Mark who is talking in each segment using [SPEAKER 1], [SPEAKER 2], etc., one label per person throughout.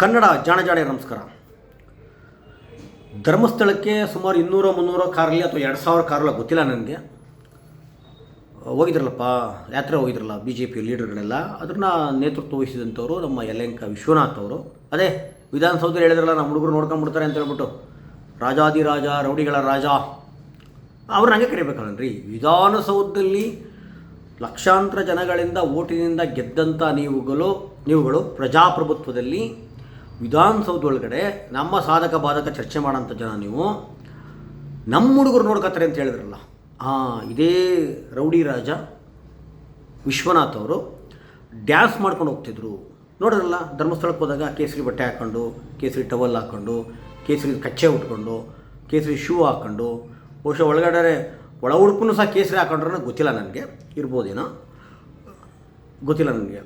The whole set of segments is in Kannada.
[SPEAKER 1] ಕನ್ನಡ ಜಾಣ ಜಾಣೆ ನಮಸ್ಕಾರ. ಧರ್ಮಸ್ಥಳಕ್ಕೆ ಸುಮಾರು ಇನ್ನೂರ, ಮುನ್ನೂರ ಕಾರಲ್ಲಿ ಅಥವಾ ಎರಡು ಸಾವಿರ ಕಾರಲ್ಲ ಗೊತ್ತಿಲ್ಲ ನನಗೆ. ಹೋಗಿದ್ರಲ್ಲಪ್ಪ, ಯಾತ್ರೆ ಹೋಗಿದ್ರಲ್ಲ ಬಿ ಜೆ ಪಿ ಲೀಡರ್ಗಳೆಲ್ಲ. ಅದನ್ನ ನೇತೃತ್ವ ವಹಿಸಿದಂಥವರು ನಮ್ಮ ಯಲೆಂಕ ವಿಶ್ವನಾಥ್ ಅವರು. ಅದೇ, ವಿಧಾನಸೌಧದಲ್ಲಿ ಹೇಳಿದ್ರಲ್ಲ, ನಮ್ಮ ಹುಡುಗರು ನೋಡ್ಕೊಂಡ್ಬಿಡ್ತಾರೆ ಅಂತ ಹೇಳ್ಬಿಟ್ಟು. ರಾಜಾದಿರಾಜ ರೌಡಿಗಳ ರಾಜ. ಅವ್ರನ್ನ ಹಂಗೆ ಕರಿಬೇಕಲ್ರಿ ವಿಧಾನಸೌಧದಲ್ಲಿ ಲಕ್ಷಾಂತರ ಜನಗಳಿಂದ, ಓಟಿನಿಂದ ಗೆದ್ದಂಥ ನೀವುಗಳು ನೀವುಗಳು ಪ್ರಜಾಪ್ರಭುತ್ವದಲ್ಲಿ ವಿಧಾನಸೌಧ ಒಳಗಡೆ ನಮ್ಮ ಸಾಧಕ ಬಾಧಕ ಚರ್ಚೆ ಮಾಡೋಂಥ ಜನ ನೀವು. ನಮ್ಮ ಹುಡುಗರು ನೋಡ್ಕೋತಾರೆ ಅಂತ ಹೇಳಿದ್ರಲ್ಲ ಹಾಂ ಇದೇ ರೌಡಿ ರಾಜ ವಿಶ್ವನಾಥ್ ಅವರು ಡ್ಯಾನ್ಸ್ ಮಾಡ್ಕೊಂಡು ಹೋಗ್ತಿದ್ರು. ನೋಡಿದ್ರಲ್ಲ ಧರ್ಮಸ್ಥಳಕ್ಕೆ ಹೋದಾಗ ಕೇಸರಿ ಬಟ್ಟೆ ಹಾಕ್ಕೊಂಡು ಕೇಸರಿ ಟವಲ್ ಹಾಕ್ಕೊಂಡು ಕೇಸರಿ ಕಚ್ಚೆ ಉಟ್ಕೊಂಡು, ಕೇಸರಿ ಶೂ ಹಾಕ್ಕೊಂಡು ಬಹುಶಃ ಒಳಗಡೆ ಒಳ ಉಡುಪನ್ನು ಸಹ ಕೇಸರಿ ಹಾಕೊಂಡ್ರೆ ಗೊತ್ತಿಲ್ಲ ನನಗೆ, ಇರ್ಬೋದೇನೋ. ಗೊತ್ತಿಲ್ಲ ನನಗೆ.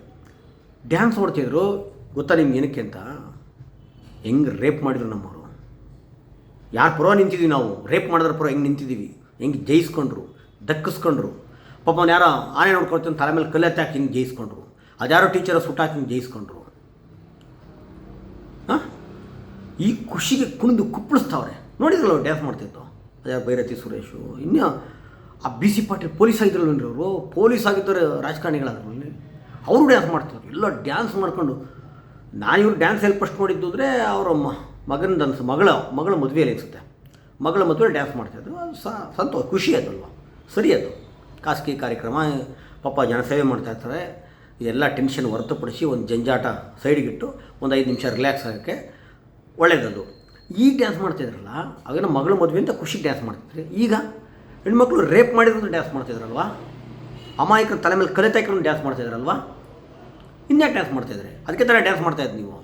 [SPEAKER 1] ಡ್ಯಾನ್ಸ್ ಮಾಡ್ತಿದ್ರು, ಗೊತ್ತಾ ನಿಮ್ಗೆ ಏನಕ್ಕೆ ಅಂತ? ಹೆಂಗೆ ರೇಪ್ ಮಾಡಿದ್ರು ನಮ್ಮವರು? ಯಾರು ಪರ ನಿಂತಿದ್ದೀವಿ ನಾವು? ರೇಪ್ ಮಾಡಿದ್ರ ಪರ ಹೆಂಗೆ ನಿಂತಿದ್ದೀವಿ ಹೆಂಗೆ ಜಯಿಸ್ಕೊಂಡ್ರು ದಕ್ಕಿಸ್ಕೊಂಡ್ರು? ಪಾಪ ಅವ್ನು ಯಾರೋ ಆನೆ ನೋಡ್ಕೊಳ್ತೀನಿ ತಲೆ ಮೇಲೆ ಕಲ್ಲೆತ್ತಿ ಹಾಕಿ ಹಿಂಗೆ ಜಯಿಸ್ಕೊಂಡ್ರು ಅದ್ಯಾರೋ ಟೀಚರ ಸುಟ್ಟಾಕಿ ಹಿಂಗೆ ಜಯಿಸ್ಕೊಂಡ್ರು ಹಾಂ? ಈ ಖುಷಿಗೆ ಕುಣಿದು ಕುಪ್ಪಳಿಸ್ತಾವ್ರೆ. ನೋಡಿದ್ರಲ್ಲ ಡ್ಯಾನ್ಸ್ ಮಾಡ್ತಿತ್ತು ಅದ್ಯಾರು ಭೈರತಿ ಸುರೇಶು? ಇನ್ನು ಆ ಬಿ ಸಿ ಪಾಟೀಲ್ ಪೊಲೀಸ್ ಆಗಿದ್ರಲ್ಲ ಅವರು? ಪೊಲೀಸ್ ಆಗಿದ್ದರೆ ರಾಜಕಾರಣಿಗಳಾದ್ರಲ್ಲಿ. ಅವರು ಡ್ಯಾನ್ಸ್ ಮಾಡ್ತಿದ್ರು. ಎಲ್ಲ ಡ್ಯಾನ್ಸ್ ಮಾಡ್ಕೊಂಡು ನಾನು ಇವ್ರು ಡ್ಯಾನ್ಸ್ ಎಲ್ಲಿ ಫಸ್ಟ್ ನೋಡಿದ್ದು ಅಂದರೆ ಅವರ ಮಗನ ಅನ್ಸ ಮಗಳ ಮಗಳ ಮದುವೆಯಲ್ಲಿ ಅನಿಸುತ್ತೆ. ಮಗಳ ಮದುವೆ ಡ್ಯಾನ್ಸ್ ಮಾಡ್ತಾಯಿದ್ರು ಅದು ಸಂತೋಷ, ಖುಷಿ ಅದಲ್ವ ಸರಿ ಅದು. ಖಾಸಗಿ ಕಾರ್ಯಕ್ರಮ, ಪಾಪ ಜನಸೇವೆ ಮಾಡ್ತಾಯಿರ್ತಾರೆ ಎಲ್ಲ ಟೆನ್ಷನ್ ಹೊರತುಪಡಿಸಿ ಒಂದು ಜಂಜಾಟ ಸೈಡಿಗಿಟ್ಟು ಒಂದು ಐದು ನಿಮಿಷ ರಿಲ್ಯಾಕ್ಸ್ ಆಗೋಕ್ಕೆ ಒಳ್ಳೆಯದದು ಈಗ ಡ್ಯಾನ್ಸ್ ಮಾಡ್ತಿದ್ರಲ್ಲ ಮಗಳ ಮದುವೆ ಅಂತ ಖುಷಿ ಡ್ಯಾನ್ಸ್ ಮಾಡ್ತಿದ್ರು ಈಗ ಹೆಣ್ಮಕ್ಳು ರೇಪ್ ಮಾಡಿದ್ರು ಡ್ಯಾನ್ಸ್ ಮಾಡ್ತಿದ್ರಲ್ವಾ ಅಮಾಯಕರ ತಲೆ ಮೇಲೆ ಕಲೆ ತಾಯ್ಕೊಂಡು ಡ್ಯಾನ್ಸ್ ಮಾಡ್ತಿದ್ರಲ್ವಾ ಇನ್ಯಾಕೆ ಡ್ಯಾನ್ಸ್ ಮಾಡ್ತಾಯಿದ್ರೆ ಅದಕ್ಕೆ ಥರ ಡ್ಯಾನ್ಸ್ ಮಾಡ್ತಾಯಿದ್ದು ನೀವು?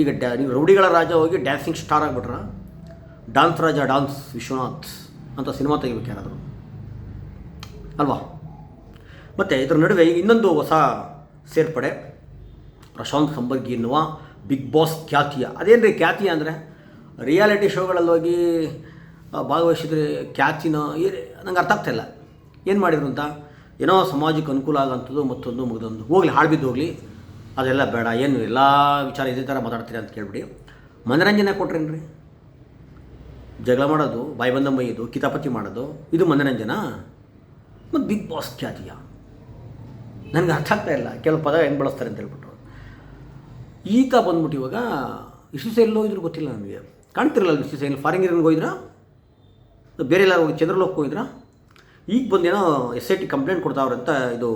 [SPEAKER 1] ಈಗ ಡ್ಯಾ, ನೀವು ರೌಡಿಗಳ ರಾಜ ಹೋಗಿ ಡ್ಯಾನ್ಸಿಂಗ್ ಸ್ಟಾರ್ ಆಗಿಬಿಟ್ರ? ಡಾನ್ಸ್ ರಾಜ ಡಾನ್ಸ್ ವಿಶ್ವನಾಥ್ ಅಂತ ಸಿನಿಮಾ ತೆಗಿಬೇಕು ಯಾರಾದರೂ? ಅಲ್ವಾ? ಮತ್ತು ಇದರ ನಡುವೆ ಇನ್ನೊಂದು ಹೊಸ ಸೇರ್ಪಡೆ. ಪ್ರಶಾಂತ್ ಸಂಬರ್ಗಿ ಎನ್ನುವ ಬಿಗ್ ಬಾಸ್ ಖ್ಯಾತಿಯ. ಅದೇನು ರೀ ಖ್ಯಾತಿಯ ಅಂದರೆ ರಿಯಾಲಿಟಿ ಶೋಗಳಲ್ಲಿ ಹೋಗಿ ಭಾಗವಹಿಸಿದ್ರೆ ಖ್ಯಾತಿನ ನಂಗೆ ಅರ್ಥ ಆಗ್ತಾಯಿಲ್ಲ ಏನು ಮಾಡಿದ್ರು ಅಂತ? ಏನೋ ಸಮಾಜಕ್ಕೆ ಅನುಕೂಲ ಆಗೋಂಥದ್ದು ಮತ್ತೊಂದು ಮುಗಿದೊಂದು. ಹೋಗಲಿ, ಹಾಳು ಹೋಗಲಿ. ಅದೆಲ್ಲ ಬೇಡ, ಏನು ಎಲ್ಲ ವಿಚಾರ ಇದೇ ಥರ ಮಾತಾಡ್ತೀರಿ ಅಂತ ಕೇಳಿಬಿಡಿ. ಮನರಂಜನೆ ಕೊಟ್ರೇನ್ರಿ? ಜಗಳ ಮಾಡೋದು, ಬಾಯಿ ಬಂದ ಮೈಯೋದು ಕಿತಾಪತಿ ಮಾಡೋದು, ಇದು ಮನರಂಜನಾ? ಮತ್ತು ಬಿಗ್ ಬಾಸ್ ಖ್ಯಾತಿಯ? ನನಗೆ ಅರ್ಥ ಆಗ್ತಾ ಇಲ್ಲ. ಕೆಲವು ಪದ ಹೆಂಗೆ ಬಳಸ್ತಾರೆ ಅಂತ ಹೇಳ್ಬಿಟ್ಟು ಈತ ಬಂದ್ಬಿಟ್ಟು ಇವಾಗ ಇಷ್ಟು ಸೈಲ್ ಹೋಗಿದ್ರು ಇದ್ರು ಗೊತ್ತಿಲ್ಲ ನನಗೆ. ಕಾಣ್ತಿರಲ್ಲ ಇಷ್ಟು ಸೈಲ್ ಫಾರಿನ್ ಹೋಗಿದ್ರಾ? ಬೇರೆ ಎಲ್ಲ ಹೋಗಿ ಚಂದ್ರಲೋಕ್ ಹೋಗಿದ್ರಾ? ಈಗ ಬಂದೇನೋ ಎಸ್ ಐ ಟಿ ಕಂಪ್ಲೇಂಟ್ ಕೊಡ್ತಾವ್ರಂತ ಇದು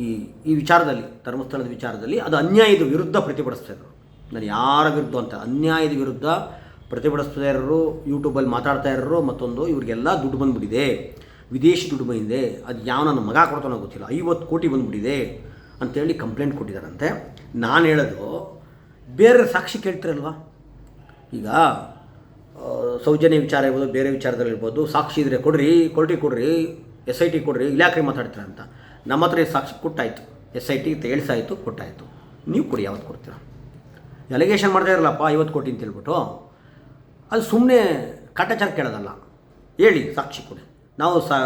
[SPEAKER 1] ಈ ಈ ವಿಚಾರದಲ್ಲಿ, ಧರ್ಮಸ್ಥಳದ ವಿಚಾರದಲ್ಲಿ ಅದು ಅನ್ಯಾಯದ ವಿರುದ್ಧ ಪ್ರತಿಭಟಿಸ್ತಾ ಇದ್ರು. ನಾನು ಯಾರ ವಿರುದ್ಧ ಅಂತ, ಅನ್ಯಾಯದ ವಿರುದ್ಧ ಪ್ರತಿಭಟಿಸ್ತಾ ಇರೋರು, ಯೂಟ್ಯೂಬಲ್ಲಿ ಮಾತಾಡ್ತಾ ಇರೋರು ಮತ್ತೊಂದು, ಇವರಿಗೆಲ್ಲ ದುಡ್ಡು ಬಂದುಬಿಟ್ಟಿದೆ. ವಿದೇಶಿ ದುಡ್ಡು ಬಂದಿದೆ. ಅದು ಯಾವ ನನ್ನ ಮಗ ಕೊಡ್ತಾನೋ ಗೊತ್ತಿಲ್ಲ. ಐವತ್ತು ಕೋಟಿ ಬಂದುಬಿಟ್ಟಿದೆ ಅಂತೇಳಿ ಕಂಪ್ಲೇಂಟ್ ಕೊಟ್ಟಿದ್ದಾರಂತೆ. ನಾನು ಹೇಳೋದು ಬೇರೆ ಸಾಕ್ಷಿ ಕೇಳ್ತಿರಲ್ವಾ? ಈಗ ಸೌಜನ್ಯ ವಿಚಾರ ಇರ್ಬೋದು, ಬೇರೆ ವಿಚಾರದಲ್ಲಿರ್ಬೋದು, ಸಾಕ್ಷಿ ಇದ್ರೆ ಕೊಡ್ರಿ ಕೊಡ್ರಿ ಕೊಡ್ರಿ ಎಸ್ ಐ ಟಿ ಕೊಡ್ರಿ, ಇಲಾಖೆ ಮಾತಾಡ್ತೀರಾ ಅಂತ. ನಮ್ಮ ಹತ್ರ ಸಾಕ್ಷಿ ಕೊಟ್ಟಾಯಿತು. ಎಸ್ ಐ ಟಿ ತೇಳ್ಸಾಯಿತು ಕೊಟ್ಟಾಯಿತು. ನೀವು ಕೊಡಿ, ಯಾವತ್ತು ಕೊಡ್ತೀರಾ? ಎಲಿಗೇಷನ್ ಮಾಡ್ತಾ ಇರಲ್ಲಪ್ಪ, ಐವತ್ತು ಕೋಟಿ ಅಂತ ಹೇಳ್ಬಿಟ್ಟು. ಅದು ಸುಮ್ಮನೆ ಕಾಟಾಚಾರ ಕೇಳೋದಲ್ಲ. ಹೇಳಿ, ಸಾಕ್ಷಿ ಕೊಡಿ. ನಾವು ಸಾ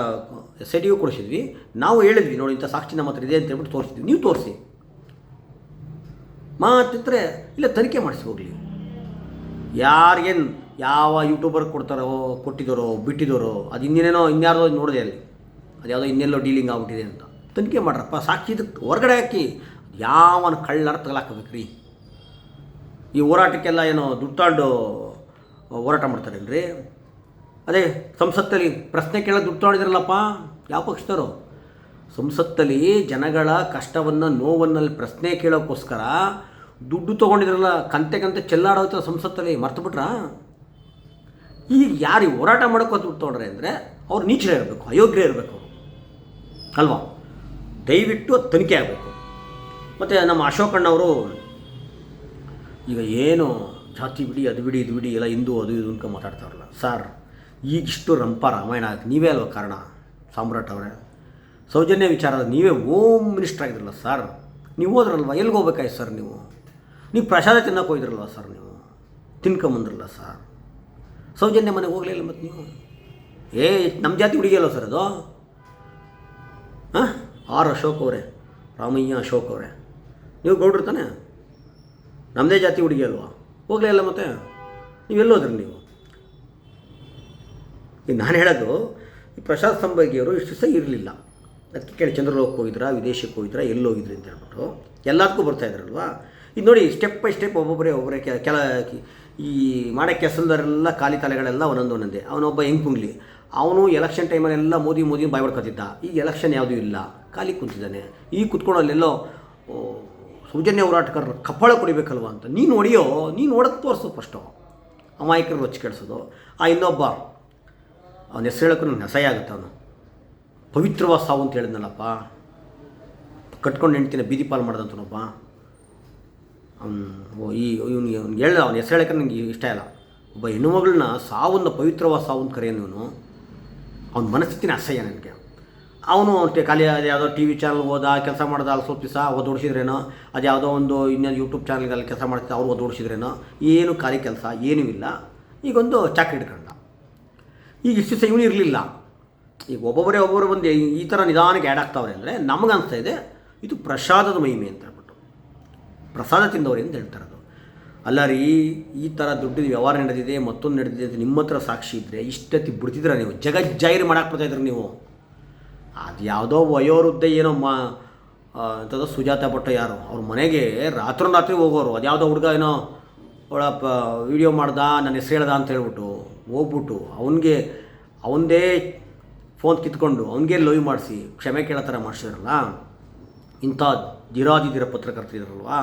[SPEAKER 1] ಎಸ್ ಐ ಟಿಗೂ ಕೊಡಿಸಿದ್ವಿ. ನಾವು ಹೇಳಿದ್ವಿ, ನೋಡಿ, ಇಂಥ ಸಾಕ್ಷಿ ನಮ್ಮ ಹತ್ರ ಇದೆ ಅಂತ ಹೇಳ್ಬಿಟ್ಟು ತೋರಿಸಿದ್ವಿ. ನೀವು ತೋರಿಸಿ. ಮಾತಿದ್ರೆ, ಇಲ್ಲ, ತನಿಖೆ ಮಾಡಿಸಿ ಹೋಗಲಿ. ಯಾರಿಗೇನು ಯಾವ ಯೂಟ್ಯೂಬರ್ ಕೊಡ್ತಾರೋ ಕೊಟ್ಟಿದ್ದಾರೋ ಬಿಟ್ಟಿದ್ದಾರೋ ಅದು ಇನ್ನೇನೇನೋ ಇನ್ಯಾರ್ದೋ ನೋಡಿದೆ ಅಲ್ಲಿ. ಅದು ಯಾವುದೋ ಇನ್ನೆಲ್ಲೋ ಡೀಲಿಂಗ್ ಆಗ್ಬಿಟ್ಟಿದೆ ಅಂತ. ತನಿಖೆ ಮಾಡ್ರಪ್ಪ, ಸಾಕ್ಷಿ ಇದಕ್ಕೆ ಹೊರಗಡೆ ಹಾಕಿ ಯಾವನ ಕಳ್ಳರ ತಗಲಾಕಬೇಕು ರೀ ಈ ಹೋರಾಟಕ್ಕೆಲ್ಲ ಏನೋ ದುಡ್ಡು ತಗೊಂಡು ಹೋರಾಟ ಮಾಡ್ತಾರೇನ್ರಿ? ಅದೇ, ಸಂಸತ್ತಲ್ಲಿ ಪ್ರಶ್ನೆ ಕೇಳೋ ದುಡ್ಡು ತಗೊಂಡಿದ್ರಲ್ಲಪ್ಪ, ಯಾವ ಪಕ್ಷದವರು? ಸಂಸತ್ತಲ್ಲಿ ಜನಗಳ ಕಷ್ಟವನ್ನು, ನೋವನ್ನಲ್ಲಿ ಪ್ರಶ್ನೆ ಕೇಳೋಕ್ಕೋಸ್ಕರ ದುಡ್ಡು ತೊಗೊಂಡಿದ್ರಲ್ಲ, ಕಂತೆ ಕಂತೆ ಚೆಲ್ಲಾಡೋಯ್ತು ಸಂಸತ್ತಲ್ಲಿ ಮರ್ತು ಬಿಟ್ರಾ? ಈಗ ಯಾರು ಈ ಹೋರಾಟ ಮಾಡೋಕೆ ತೊಗೊಂಡ್ರೆ ಅಂದರೆ ಅವ್ರು ನೀಚರೇ ಇರಬೇಕು ಅಯೋಗ್ಯ ಇರಬೇಕು ಅವರು. ಅಲ್ವಾ? ದಯವಿಟ್ಟು ಅದು ತನಿಖೆ ಆಗಬೇಕು. ಮತ್ತು ನಮ್ಮ ಅಶೋಕಣ್ಣವರು ಈಗ ಏನು ಜಾತಿ ಬಿಡಿ, ಅದು ಬಿಡಿ, ಇದು ಬಿಡಿ, ಎಲ್ಲ ಹಿಂದೂ, ಅದು ಇದು ಅಂತ ಮಾತಾಡ್ತಾರಲ್ಲ ಸರ್, ಈಗಿಷ್ಟು ರಂಪ ರಾಮಾಯಣ ನೀವೇ ಅಲ್ವ ಕಾರಣ? ಸಾಮ್ರಾಟ್ ಅವರೇ. ಸೌಜನ್ಯ ವಿಚಾರದ ನೀವೇ ಹೋಮ್ ಮಿನಿಸ್ಟರ್ ಆಗಿದ್ರಲ್ಲ ಸರ್. ನೀವು ಹೋದ್ರಲ್ವ? ಎಲ್ಲಿಗೆ ಹೋಗ್ಬೇಕಾಯ್ತು ಸರ್ ನೀವು? ನೀವು ಪ್ರಸಾದ ತಿನ್ನೋಕೆ ಹೋಗಿದ್ರಲ್ವ ಸರ್ ನೀವು? ತಿನ್ಕೊಂಬಂದ್ರಲ್ಲ ಸರ್. ಸೌಜನ್ಯ ಮನೆಗೆ ಹೋಗಲಿಲ್ಲ ಮತ್ತು ನೀವು? ಏ ನಮ್ಮ ಜಾತಿ ಹುಡುಗಿಯಲ್ಲ ಸರ್ ಅದು. ಹಾಂ? ಆರ್ ಅಶೋಕ್ ಅವರೇ, ರಾಮಯ್ಯ ಅಶೋಕ್ ಅವರೇ. ನೀವು ಗೌಡ್ರು ತಾನೆ? ನಮ್ಮದೇ ಜಾತಿ ಹುಡುಗಿ ಅಲ್ವಾ? ಹೋಗಲೇ ಇಲ್ಲ ಮತ್ತೆ? ನೀವು ಎಲ್ಲೋದ್ರಿ ನೀವು? ಈಗ ನಾನು ಹೇಳೋದು, ಈ ಪ್ರಸಾದ್ ಸಂಬರ್ಗಿಯವರು ಇಷ್ಟು ಸಹ ಇರಲಿಲ್ಲ. ಅದಕ್ಕೆ ಕೇಳಿ ಚಂದ್ರಲೋಕಕ್ಕೆ ಹೋಗಿದ್ರಾ, ವಿದೇಶಕ್ಕೆ ಹೋಗಿದ್ರಾ ಎಲ್ಲಿ ಹೋಗಿದ್ರಿ ಅಂತ ಹೇಳ್ಬಿಟ್ಟು. ಎಲ್ಲದಕ್ಕೂ ಬರ್ತಾ ಇದ್ರಲ್ವಾ? ಇದು ನೋಡಿ ಸ್ಟೆಪ್ ಬೈ ಸ್ಟೆಪ್ ಒಬ್ಬೊಬ್ಬರೇ ಒಬ್ಬರೇ ಕೆಲ ಈ ಮಾಡಕ್ಕೆ ಕೆಲಸದವರೆಲ್ಲ ಖಾಲಿ ತಲೆಗಳೆಲ್ಲ ಒಂದೊಂದು ಒಂದೊಂದೇ. ಅವನೊಬ್ಬ ಹೆಂಗ್ ಕುಂಗ್ಲಿ? ಅವನು ಎಲೆಕ್ಷನ್ ಟೈಮಲ್ಲೆಲ್ಲ ಮೋದಿ ಮೋದಿ ಬಾಯ್ ಬಡ್ಕೊತಿದ್ದ ಈಗ ಎಲೆಕ್ಷನ್ ಯಾವುದೂ ಇಲ್ಲ. ಖಾಲಿ ಕೂತಿದ್ದಾನೆ. ಈಗ ಕುತ್ಕೊಂಡು ಅಲ್ಲೆಲ್ಲೋ ಸೌಜನ್ಯ ಹೋರಾಟಗಾರರು ಕಪ್ಪಳ ಕುಡಿಬೇಕಲ್ವ ಅಂತ. ನೀನು ಹೊಡೆಯೋ, ನೀನು ಹೊಡೆದು ತೋರಿಸು ಫಸ್ಟು ಅಮಾಯಕರು ರೊಚ್ಚಿ ಕೆಡಿಸೋದು. ಆ ಇನ್ನೊಬ್ಬ, ಅವನ ಹೆಸರು ಹೇಳೋಕ್ಕೂ ನನಗೆ ಆಗುತ್ತೆ ಅವನು. ಪವಿತ್ರವಾದ ಸಾವು ಅಂತ ಹೇಳಿದ್ನಲ್ಲಪ್ಪ. ಕಟ್ಕೊಂಡು ಹೆಂಡ್ತಿನ ಬೀದಿ ಪಾಲು ಮಾಡ್ದಂತನೊಬ್ಬ. ಅವನು ಈ ಇವನಿಗೆ ಅವ್ನಿಗೆ ಹೇಳಿದ, ಅವ್ನು ಹೆಸರು ಹೇಳಕ್ಕೆ ನನಗೆ ಇಷ್ಟ ಇಲ್ಲ. ಒಬ್ಬ ಹೆಣ್ಣುಮಗಳನ್ನ ಸಾವನ್ನ ಪವಿತ್ರವಾದ ಸಾವು ಅಂತ ಕರೆಯೋನು ಅವ್ನ ಮನಸ್ಥಿತಿನ ಅಸಹ್ಯ ನನಗೆ. ಅವನು ಖಾಲಿ ಅದು ಯಾವುದೋ ಟಿ ವಿ ಚಾನಲ್ ಹೋದ, ಕೆಲಸ ಮಾಡ್ದ, ಅಲ್ಲಿ ಸ್ವಲ್ಪ ದಿವಸ ಓದೋಡಿಸಿದ್ರೇನೋ ಅದು ಯಾವುದೋ ಒಂದು ಇನ್ನೊಂದು ಯೂಟ್ಯೂಬ್ ಚಾನಲ್ಗಲ್ಲಿ ಕೆಲಸ ಮಾಡ್ತಿದ್ದ, ಅವ್ರು ಓದೋಡಿಸಿದ್ರೇನೋ ಏನು ಖಾಲಿ ಕೆಲಸ, ಏನೂ ಇಲ್ಲ. ಈಗೊಂದು ಚಾಕ್ ಹಿಡ್ಕೊಂಡ. ಈಗ ಇಷ್ಟು ದಿವಸ ಇವನು ಇರಲಿಲ್ಲ. ಈಗ ಒಬ್ಬೊಬ್ಬರೇ ಒಬ್ಬೊಬ್ಬರು ಬಂದು ಈ- ಥರ ನಿಧಾನಕ್ಕೆ ಆ್ಯಡ್ ಆಗ್ತಾವ್ರೆ ಅಂದರೆ ನಮಗೆ ಅನಿಸ್ತಾ ಇದೆ, ಇದು ಪ್ರಸಾದದ ಮಹಿಮೆ ಅಂತ. ಪ್ರಸಾದ ತಿಂದವರು ಅಂತ ಹೇಳ್ತಾರೆ ಅದು. ಅಲ್ಲ ರೀ, ಈ ಥರ ದುಡ್ಡು ವ್ಯವಹಾರ ನಡೆದಿದೆ, ಮತ್ತೊಂದು ನಡೆದಿದೆ ಅಂತ ನಿಮ್ಮ ಹತ್ರ ಸಾಕ್ಷಿ ಇದ್ದರೆ ಇಷ್ಟತ್ತಿ ಬಿಡ್ತಿದ್ರ ನೀವು? ಜಗಜ್ಜಾಹಿರು ಮಾಡಕ್ಕೆ ಬರ್ತಾ ಇದ್ರಿ ನೀವು. ಅದು ಯಾವುದೋ ವಯೋವೃದ್ಧ ಏನೋ ಮಾ ಅಂಥದ್ದು ಸುಜಾತ ಭಟ್ಟ ಯಾರು, ಅವ್ರ ಮನೆಗೆ ರಾತ್ರೋರಾತ್ರಿ ಹೋಗೋರು. ಅದು ಯಾವುದೋ ಹುಡುಗ ಏನೋ ಅವಳ ಪ, ವಿಡಿಯೋ ಮಾಡ್ದ, ನನ್ನ ಹೆಸರು ಹೇಳ್ದ ಅಂತ ಹೇಳ್ಬಿಟ್ಟು ಹೋಗ್ಬಿಟ್ಟು ಅವನಿಗೆ ಅವನದೇ ಫೋನ್ ಕಿತ್ಕೊಂಡು ಅವನಿಗೆ ಲೈವ್ ಮಾಡಿಸಿ, ಕ್ಷಮೆ ಕೇಳೋ ಥರ ಮಾಡಿಸಿದ್ರಲ್ಲ, ಇಂಥ ಧಿರಾದಿಧಿರ ಪತ್ರಕರ್ತರಿದ್ರಲ್ವಾ?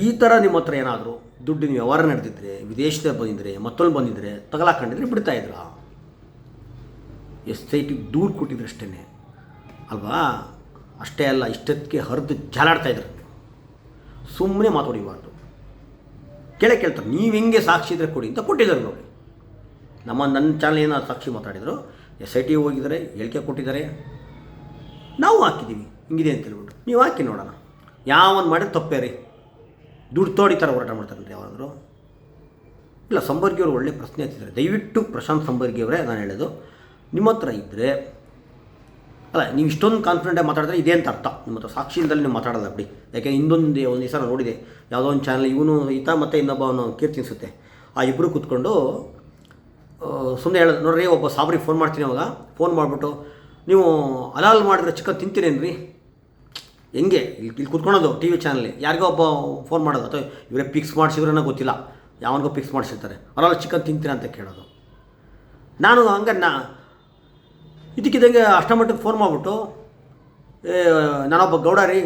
[SPEAKER 1] ಈ ಥರ ನಿಮ್ಮ ಹತ್ರ ಏನಾದರೂ ದುಡ್ಡಿನ ವ್ಯವಹಾರ ನಡೆದಿದ್ರೆ, ವಿದೇಶದಲ್ಲಿ ಬಂದಿದ್ರೆ, ಮತ್ತೊಂದು ಬಂದಿದ್ರೆ ತಗಲಾಕೊಂಡಿದ್ರೆ ಬಿಡ್ತಾ ಇದ್ರ? ಎಸ್ ಐ ಟಿಗೆ ದೂರು ಕೊಟ್ಟಿದ್ರು ಅಷ್ಟೇ ಅಲ್ವಾ? ಅಷ್ಟೇ ಅಲ್ಲ ಇಷ್ಟಕ್ಕೆ ಹರಿದು ಜಾಲಾಡ್ತಾ ಇದ್ರು. ಸುಮ್ಮನೆ ಮಾತಾಡಿಬಾರ್ದು ಕೇಳೇ ಕೇಳ್ತಾರೆ, ನೀವು ಹೆಂಗೆ ಸಾಕ್ಷಿ ಇದ್ರೆ ಕೊಡಿ ಅಂತ ಕೊಟ್ಟಿದ್ದಾರೆ ನೋಡಿ. ನಮ್ಮ ನನ್ನ ಚಾನಲ್ ಏನೋ ಸಾಕ್ಷಿ ಮಾತಾಡಿದರು ಎಸ್ ಐ ಟಿ ಹೋಗಿದ್ದಾರೆ, ಹೇಳಿಕೆ ಕೊಟ್ಟಿದ್ದಾರೆ. ನಾವು ಹಾಕಿದ್ದೀವಿ, ಹಿಂಗಿದೆ ಅಂತ ಹೇಳ್ಬಿಟ್ಟು. ನೀವು ಹಾಕಿ ನೋಡೋಣ. ಯಾವನ್ ಮಾಡಿದ್ರೆ ತಪ್ಪೇ ರೀ? ದುಡ್ಡು ತೋಡಿ ಥರ ಹೋರಾಟ ಮಾಡ್ತಾರಂತೆ ಯಾವಾದರೂ ಇಲ್ಲ, ಸಂಬರ್ಗಿಯವರು ಒಳ್ಳೆ ಪ್ರಶ್ನೆ ಹಚ್ಚಿದ್ದಾರೆ. ದಯವಿಟ್ಟು ಪ್ರಶಾಂತ್ ಸಂಬರ್ಗಿಯವರೇ ನಾನು ಹೇಳೋದು, ನಿಮ್ಮ ಹತ್ರ ಇದ್ದರೆ ಅಲ್ಲ, ನೀವು ಇಷ್ಟೊಂದು ಕಾನ್ಫಿಡೆಂಟಾಗಿ ಮಾತಾಡಿದ್ರೆ ಇದೇ ಅಂತ ಅರ್ಥ. ನಿಮ್ಮ ಹತ್ರ ಸಾಕ್ಷಿಯಿಂದಲೇ ನೀವು ಮಾತಾಡೋಲ್ಲ, ಬಿಡಿ. ಯಾಕೆ ಇನ್ನೊಂದು ಒಂದು ದಿವಸ ನೋಡಿದೆ, ಯಾವುದೋ ಒಂದು ಚಾನಲ್ ಇವನು, ಈತ ಮತ್ತು ಇನ್ನೊಬ್ಬ ಅವನು ಕೀರ್ತಿ ಅನ್ಸುತ್ತೆ ಆ ಇಬ್ಬರು ಕೂತ್ಕೊಂಡು ಸುಮ್ಮನೆ ಹೇಳೋದು, ನೋಡ್ರಿ, ಒಬ್ಬ ಸಾಬ್ರಿಗೆ ಫೋನ್ ಮಾಡ್ತೀನಿ ಅವಾಗ. ಫೋನ್ ಮಾಡಿಬಿಟ್ಟು, ನೀವು ಅಲಾಲ್ ಮಾಡಿದ್ರೆ ಚಿಕನ್ ತಿಂತೀರೇನ್ರಿ? ಹೆಂಗೆ? ಇಲ್ಲಿ ಇಲ್ಲಿ ಕುತ್ಕೊಳೋದು ಟಿ ವಿ ಚಾನಲ್ಲಿ. ಯಾರಿಗೋ ಒಬ್ಬ ಫೋನ್ ಮಾಡೋದು. ಅಥವಾ ಇವರೇ ಫಿಕ್ಸ್ ಮಾಡಿಸಿದ್ರೇನೋ ಗೊತ್ತಿಲ್ಲ. ಯಾವನಿಗೋ ಫಿಕ್ಸ್ ಮಾಡಿಸಿರ್ತಾರೆ. ಅವರಲ್ಲ ಚಿಕನ್ ತಿಂತೀರಾ ಅಂತ ಕೇಳೋದು. ನಾನು ಹಂಗೆ ನಾ ಇದಕ್ಕಿದ್ದಂಗೆ ಅಷ್ಟಮಟ್ಟಕ್ಕೆ ಫೋನ್ ಮಾಡಿಬಿಟ್ಟು ನಾನೊಬ್ಬ ಗೌಡ ರೀ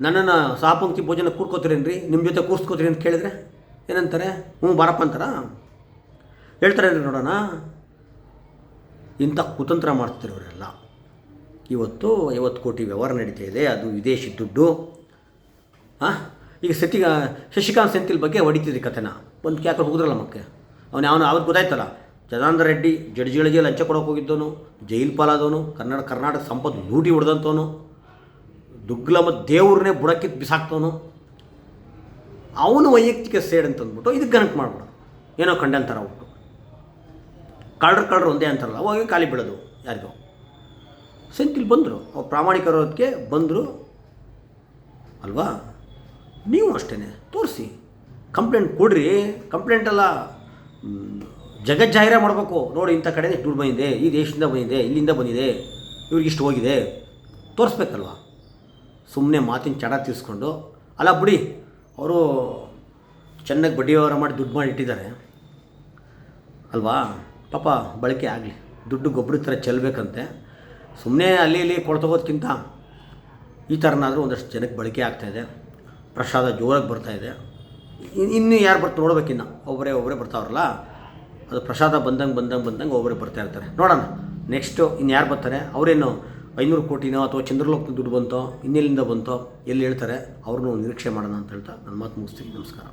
[SPEAKER 1] ನನ್ನನ್ನು ಸಹಪಂಕ್ತಿ ಭೋಜನ ಕೂರ್ಕೋತೀರೇನ್ರಿ? ನಿಮ್ಮ ಜೊತೆ ಕೂರ್ಸ್ಕೋತೀರಿ ಅಂತ ಕೇಳಿದ್ರೆ? ಏನಂತಾರೆ? ಹ್ಞೂ, ಬಾರಪ್ಪ ಅಂತಾರ? ಹೇಳ್ತಾರೇನ್ರಿ ನೋಡೋಣ. ಇಂಥ ಕುತಂತ್ರ ಮಾಡ್ತಿದ್ರು ಇವರೆಲ್ಲ ಇವತ್ತು ಐವತ್ತು ಕೋಟಿ ವ್ಯವಹಾರ ನಡೀತಾ ಇದೆ, ಅದು ವಿದೇಶಿ ದುಡ್ಡು. ಹಾಂ ಈಗ ಸತಿಗ ಶಶಿಕಾಂತ್ ಸೆಂಥಿಲ್ ಬಗ್ಗೆ ಹೊಡಿತಿದ್ರಿ ಕಥೆನ. ಒಂದು ಕ್ಯಾಕರ್ ಹೋಗಿದ್ರಲ್ಲ ಮಕ್ಕೆ ಅವನು ಅವನು ಅವತ್ತು ಗೊತ್ತಾಯ್ತಲ್ಲ? ಜನಾನಂದ ರೆಡ್ಡಿ, ಜಡ್ಜಿಗಳಿಗೆ ಲಂಚ ಕೊಡೋಕೆ ಹೋಗಿದ್ದವನು, ಜೈಲ್ ಪಾಲಾದವನು, ಕನ್ನಡ, ಕರ್ನಾಟಕ ಸಂಪತ್ತು ಲೂಟಿ ಹೊಡೆದಂಥವನು, ದುಗ್ಲಮ ದೇವ್ರನ್ನೇ ಬುಡಕ್ಕಿತ್ತು ಬಿಸಾಕ್ತವನು. ಅವನು ವೈಯಕ್ತಿಕ ಸೇಡ್ ಅಂತ ಅಂದ್ಬಿಟ್ಟು ಇದಕ್ಕೆ ಕನೆಕ್ಟ್ ಮಾಡ್ಬಿಡು. ಏನೋ ಕಂಡಂತಾರ ಅವ್ಬಿಟ್ಟು ಕಳ್ರ ಕಳ್ರು ಒಂದೇ ಅಂತಾರಲ್ಲ, ಅವಾಗ ಖಾಲಿ ಬಿಡೋದು ಯಾರಿಗೋ. ಸೆಂತಿಲ್ ಬಂದರು. ಅವ್ರು ಪ್ರಾಮಾಣಿಕರೋದಕ್ಕೆ ಬಂದರು. ಅಲ್ವಾ? ನೀವು ಅಷ್ಟೇ ತೋರಿಸಿ. ಕಂಪ್ಲೇಂಟ್ ಕೊಡ್ರಿ. ಕಂಪ್ಲೇಂಟ್ ಅಲ್ಲ ಜಗಜ್ಜಾಹಿರ ಮಾಡಬೇಕು. ನೋಡಿ, ಇಂಥ ಕಡೆ ದುಡ್ಡು ಬಂದಿದೆ. ಈ ದೇಶದಿಂದ ಬಂದಿದೆ. ಇಲ್ಲಿಂದ ಬಂದಿದೆ. ಇವ್ರಿಗೆ ಇಷ್ಟು ಹೋಗಿದೆ. ತೋರಿಸ್ಬೇಕಲ್ವ? ಸುಮ್ಮನೆ ಮಾತಿನ ಚಡ ತೀರಿಸ್ಕೊಂಡು. ಅಲ್ಲ, ಬಿಡಿ. ಅವರು ಚೆನ್ನಾಗಿ ಬಡ್ಡಿ ವ್ಯವಹಾರ ಮಾಡಿ ದುಡ್ಡು ಮಾಡಿ ಇಟ್ಟಿದ್ದಾರೆ. ಅಲ್ವಾ? ಪಾಪ, ಬಳಕೆ ಆಗಲಿ. ದುಡ್ಡು ಗೊಬ್ಬರ ಥರ ಚೆಲ್ಲಬೇಕಂತೆ ಸುಮ್ಮನೆ ಅಲ್ಲಿ ಇಲ್ಲಿ ಕೊಡ್ತೋಗೋದ್ಕಿಂತ ಈ ಥರನಾದರೂ ಒಂದಷ್ಟು ಜನಕ್ಕೆ ಬಳಕೆ ಆಗ್ತಾಯಿದೆ ಪ್ರಸಾದ ಜೋರಾಗಿ ಬರ್ತಾಯಿದೆ ಇನ್ನು ಯಾರು ಬರ್ತಾ, ನೋಡ್ಬೇಕಿನ್ನ. ಒಬ್ಬರೇ ಒಬ್ಬರೇ ಬರ್ತಾವ್ರಲ್ಲ, ಅದು ಪ್ರಸಾದ ಬಂದಂಗೆ ಬಂದಂಗೆ ಬಂದಂಗೆ ಒಬ್ಬರೇ ಬರ್ತಾ ಇರ್ತಾರೆ. ನೋಡೋಣ. ನೆಕ್ಸ್ಟು ಇನ್ನು ಯಾರು ಬರ್ತಾರೆ? ಅವರೇನು ಐನೂರು ಕೋಟಿನೋ ಅಥವಾ ಚಂದ್ರಲೋಕದ ದುಡ್ಡು ಬಂತೋ, ಇನ್ನೆಲ್ಲಿಂದ ಬಂತೋ, ಎಲ್ಲಿ ಹೇಳ್ತಾರೆ, ಅವ್ರನ್ನೂ ನಿರೀಕ್ಷೆ ಮಾಡೋಣ ಅಂತ ಹೇಳ್ತಾ ನನ್ನ ಮಾತು ಮುಗಿಸ್ತೀನಿ. ನಮಸ್ಕಾರ.